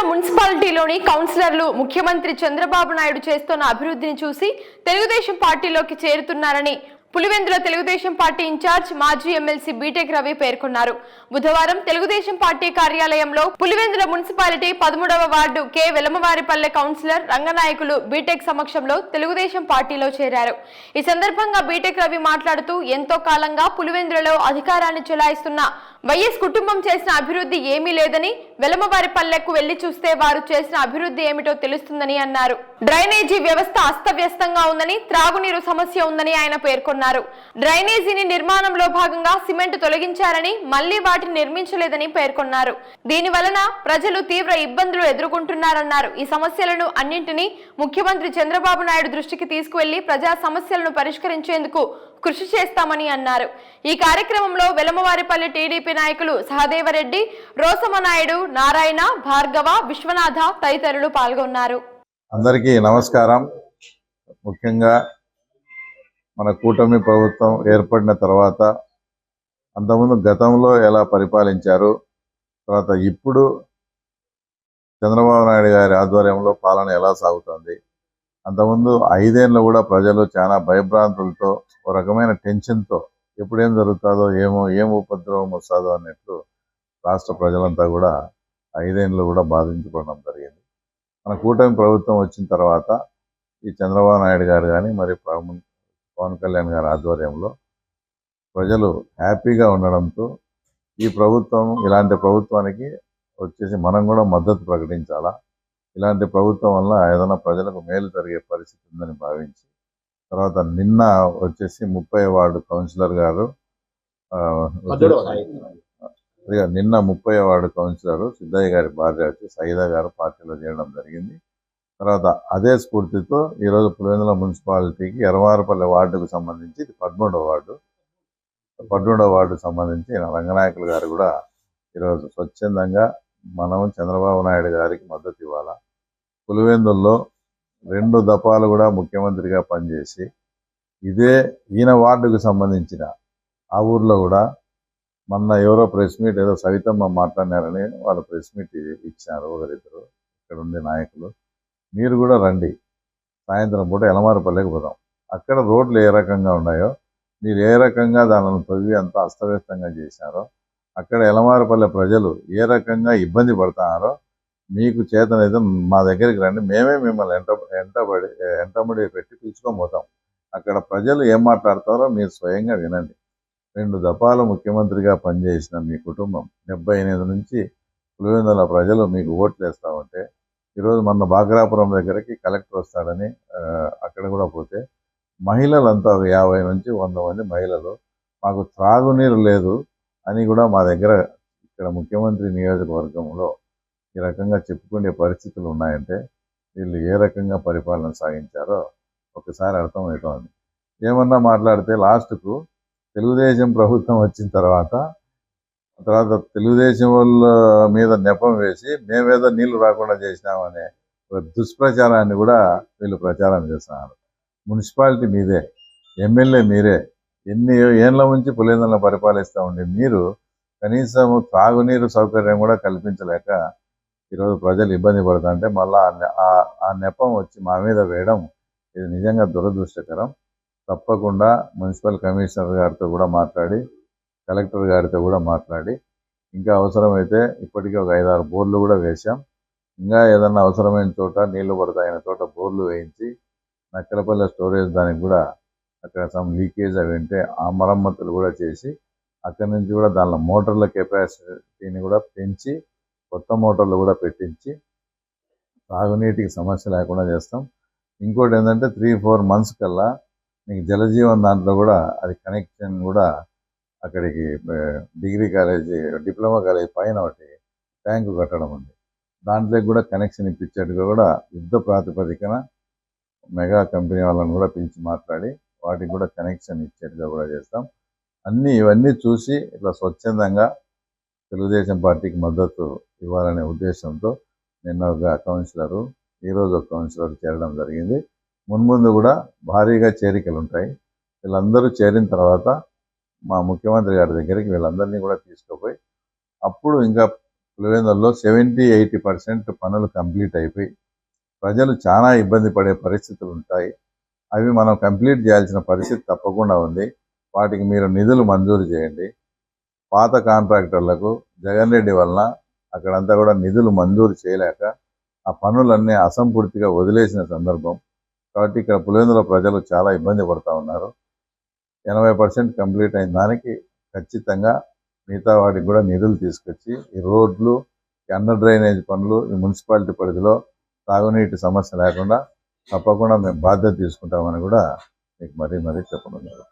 రాష్ట్ర మున్సిపాలిటీలోని కౌన్సిలర్లు ముఖ్యమంత్రి చంద్రబాబు నాయుడు చేస్తున్న అభివృద్ధిని చూసి తెలుగుదేశం పార్టీలోకి చేరుతున్నారని పులివెందుల తెలుగుదేశం పార్టీ ఇన్ఛార్జ్ మాజీ ఎమ్మెల్సీ బీటెక్ రవి పేర్కొన్నారు. బుధవారం తెలుగుదేశం పార్టీ కార్యాలయంలో పులివెందుల మున్సిపాలిటీ పదమూడవ ward K. Velamavaripalle councillor Ranganayakulu B Tech సమక్షంలో తెలుగుదేశం పార్టీలో చేరారు. ఈ సందర్భంగా బీటెక్ రవి మాట్లాడుతూ ఎంతో కాలంగా పులివెందులలో అధికారాన్ని చెలాయిస్తున్న వైఎస్ కుటుంబం చేసిన అభివృద్ధి ఏమీ లేదని వెలమవారి పల్లెకు వెళ్ళి చూస్తే వారు చేసిన అభివృద్ధి ఏమిటో తెలుస్తుందని అన్నారు. డ్రైనేజీ వ్యవస్థ అస్తవ్యస్తంగా ఉందని త్రాగునీరు సమస్య ఉందని ఆయన పేర్కొన్నారు. డ్రైనేజీని నిర్మాణంలో భాగంగా సిమెంట్ తొలగించారని మళ్ళీ వాటిని నిర్మించలేదని పేర్కొన్నారు. దీని వలన ప్రజలు తీవ్ర ఇబ్బందులు ఎదుర్కొంటున్నారన్నారు. ఈ సమస్యలను అన్నింటినీ ముఖ్యమంత్రి చంద్రబాబు నాయుడు దృష్టికి తీసుకువెళ్ళి ప్రజా సమస్యలను పరిష్కరించేందుకు కృషి చేస్తామని అన్నారు. ఈ కార్యక్రమంలో వెలమవారిపల్లి టీడీపీ నాయకులు సహదేవరెడ్డి రోసమ నాయుడు నారాయణ భార్గవ విశ్వనాథ తదితరులు పాల్గొన్నారు. అందరికీ నమస్కారం. ముఖ్యంగా మన కూటమి ప్రభుత్వం ఏర్పడిన తర్వాత అంతకుముందు గతంలో ఎలా పరిపాలించారు తర్వాత ఇప్పుడు చంద్రబాబు నాయుడు గారి ఆధ్వర్యంలో పాలన ఎలా సాగుతుంది అంతకుముందు ఐదేళ్ళు కూడా ప్రజలు చాలా భయభ్రాంతులతో ఒక రకమైన టెన్షన్తో ఎప్పుడేం జరుగుతుందో ఏమో ఏం ఉపద్రవం వస్తుందో అన్నట్లు రాష్ట్ర ప్రజలంతా కూడా ఐదేళ్ళు కూడా బాధించుకోవడం జరిగింది. మన కూటమి ప్రభుత్వం వచ్చిన తర్వాత ఈ చంద్రబాబు నాయుడు గారు కానీ మరి పవన్ కళ్యాణ్ గారి ఆధ్వర్యంలో ప్రజలు హ్యాపీగా ఉండడంతో ఈ ప్రభుత్వం ఇలాంటి ప్రభుత్వానికి వచ్చేసి మనం కూడా మద్దతు ప్రకటించాలా? ఇలాంటి ప్రభుత్వం వల్ల ఏదైనా ప్రజలకు మేలు జరిగే పరిస్థితి ఉందని భావించి తర్వాత నిన్న వచ్చేసి ముప్పై వార్డు కౌన్సిలర్ గారు నిన్న ముప్పై వార్డు కౌన్సిలర్ సిద్ధయ్య గారి భార్య వచ్చి సైదా గారు పార్టీలో చేయడం జరిగింది. తర్వాత అదే స్ఫూర్తితో ఈరోజు పులివెందుల మున్సిపాలిటీకి ఎరవారపల్లి వార్డుకు సంబంధించి ఇది పదమూడవ వార్డు. పదమూడవ వార్డుకు సంబంధించి రంగనాయకులు గారు కూడా ఈరోజు స్వచ్ఛందంగా మనం చంద్రబాబు నాయుడు గారికి మద్దతు ఇవ్వాలా. పులివెందుల్లో రెండు దఫాలు కూడా ముఖ్యమంత్రిగా పనిచేసి ఇదే ఈయన వార్డుకు సంబంధించిన ఆ ఊర్లో కూడా మొన్న ఎవరో ప్రెస్ మీట్ ఏదో సవితమ్మ మాట్లాడినారని వాళ్ళు ప్రెస్ మీట్ ఇచ్చారు ఒకరిద్దరు ఇక్కడ ఉండే నాయకులు. మీరు కూడా రండి. సాయంత్రం పూట ఎలమారపల్లెకి పోదాం. అక్కడ రోడ్లు ఏ రకంగా ఉన్నాయో మీరు ఏ రకంగా దానిని తవ్వి అంత అస్తవ్యస్తంగా చేశారో అక్కడ ఎలమారపల్లె ప్రజలు ఏ రకంగా ఇబ్బంది పడుతున్నారో మీకు చేతనైతే మా దగ్గరికి రండి. మేమే మిమ్మల్ని ఎంట ఎంటబడి ఎంటబడి పెట్టి పిలుచుకొని పోతాం. అక్కడ ప్రజలు ఏం మాట్లాడతారో మీరు స్వయంగా వినండి. రెండు దఫాలు ముఖ్యమంత్రిగా పనిచేసిన మీ కుటుంబం డెబ్బై ఎనిమిది నుంచి పులివెందుల ప్రజలు మీకు ఓట్లు వేస్తామంటే ఈరోజు మన బాగ్రాపురం దగ్గరికి కలెక్టర్ వస్తాడని అక్కడ కూడా పోతే మహిళలంతా ఒక యాభై నుంచి వంద మంది మహిళలు మాకు త్రాగునీరు లేదు అని కూడా మా దగ్గర ఇక్కడ ముఖ్యమంత్రి నియోజకవర్గంలో ఈ రకంగా చెప్పుకునే పరిస్థితులు ఉన్నాయంటే వీళ్ళు ఏ రకంగా పరిపాలన సాగించారో ఒకసారి అర్థమవుతోంది ఏమన్నా మాట్లాడితే లాస్ట్కు తెలుగుదేశం ప్రభుత్వం వచ్చిన తర్వాత తర్వాత తెలుగుదేశం వాళ్ళ మీద నెపం వేసి మేమేదో నీళ్ళు రాకుండా చేసినామనే ఒక దుష్ప్రచారాన్ని కూడా వీళ్ళు ప్రచారం చేస్తున్నారు. మున్సిపాలిటీ మీదే ఎమ్మెల్యే మీరే. ఎన్ని ఏళ్ళ నుంచి పులివెందులను పరిపాలిస్తూ ఉండి మీరు కనీసం త్రాగునీరు సౌకర్యం కూడా కల్పించలేక ఈరోజు ప్రజలు ఇబ్బంది పడుతుంటే మళ్ళీ ఆ నెపం వచ్చి మా మీద వేయడం ఇది నిజంగా దురదృష్టకరం. తప్పకుండా మున్సిపల్ కమిషనర్ గారితో కూడా మాట్లాడి కలెక్టర్ గారితో కూడా మాట్లాడి ఇంకా అవసరమైతే ఇప్పటికే ఒక ఐదారు బోర్లు కూడా వేశాం. ఇంకా ఏదన్నా అవసరమైన చోట నీళ్ళు పడతాయిన చోట బోర్లు వేయించి నక్కలపల్లె స్టోరేజ్ దానికి కూడా అక్కడ సమ్ లీకేజ్ అవి ఉంటే ఆ మరమ్మతులు కూడా చేసి అక్కడి నుంచి కూడా దానిలో మోటార్ల కెపాసిటీని కూడా పెంచి కొత్త మోటార్లు కూడా పెట్టించి తాగునీటికి సమస్య లేకుండా చేస్తాం. ఇంకోటి ఏంటంటే త్రీ ఫోర్ మంత్స్ కల్లా మీకు జలజీవన్ దాంట్లో కూడా అది కనెక్షన్ కూడా అక్కడికి డిగ్రీ కాలేజీ డిప్లొమా కాలేజీ పైన ఒకటి ట్యాంకు కట్టడం ఉంది. దాంట్లో కూడా కనెక్షన్ ఇప్పించేట్టుగా కూడా యుద్ధ ప్రాతిపదికన మెగా కంపెనీ వాళ్ళని కూడా పిలిచి మాట్లాడి వాటికి కూడా కనెక్షన్ ఇచ్చేట్టుగా కూడా చేస్తాం. అన్నీ ఇవన్నీ చూసి ఇట్లా స్వచ్ఛందంగా తెలుగుదేశం పార్టీకి మద్దతు ఇవ్వాలనే ఉద్దేశంతో నిన్న ఒక కౌన్సిలరు ఈరోజు ఒక కౌన్సిలర్ చేరడం జరిగింది. మున్ముందు కూడా భారీగా చేరికలు ఉంటాయి. వీళ్ళందరూ చేరిన తర్వాత మా ముఖ్యమంత్రి గారి దగ్గరికి వీళ్ళందరినీ కూడా తీసుకుపోయి అప్పుడు ఇంకా పులివెందుల్లో సెవెంటీ ఎయిటీ పర్సెంట్ పనులు కంప్లీట్ అయిపోయి ప్రజలు చాలా ఇబ్బంది పడే పరిస్థితులు ఉంటాయి. అవి మనం కంప్లీట్ చేయాల్సిన పరిస్థితి తప్పకుండా ఉంది. వాటికి మీరు నిధులు మంజూరు చేయండి. పాత కాంట్రాక్టర్లకు జగన్ రెడ్డి వలన అక్కడంతా కూడా నిధులు మంజూరు చేయలేక ఆ పనులన్నీ అసంపూర్తిగా వదిలేసిన సందర్భం. కాబట్టి ఇక్కడ పులివెందుల ప్రజలు చాలా ఇబ్బంది పడుతూ ఉన్నారు. ఎనభై పర్సెంట్ కంప్లీట్ అయిన దానికి ఖచ్చితంగా మిగతా వాటికి కూడా నిధులు తీసుకొచ్చి ఈ రోడ్లు ఈ అండర్ డ్రైనేజ్ పనులు ఈ మున్సిపాలిటీ పరిధిలో తాగునీటి సమస్య లేకుండా తప్పకుండా మేము బాధ్యత తీసుకుంటామని కూడా మీకు మరీ మరీ చెప్పనున్నారు.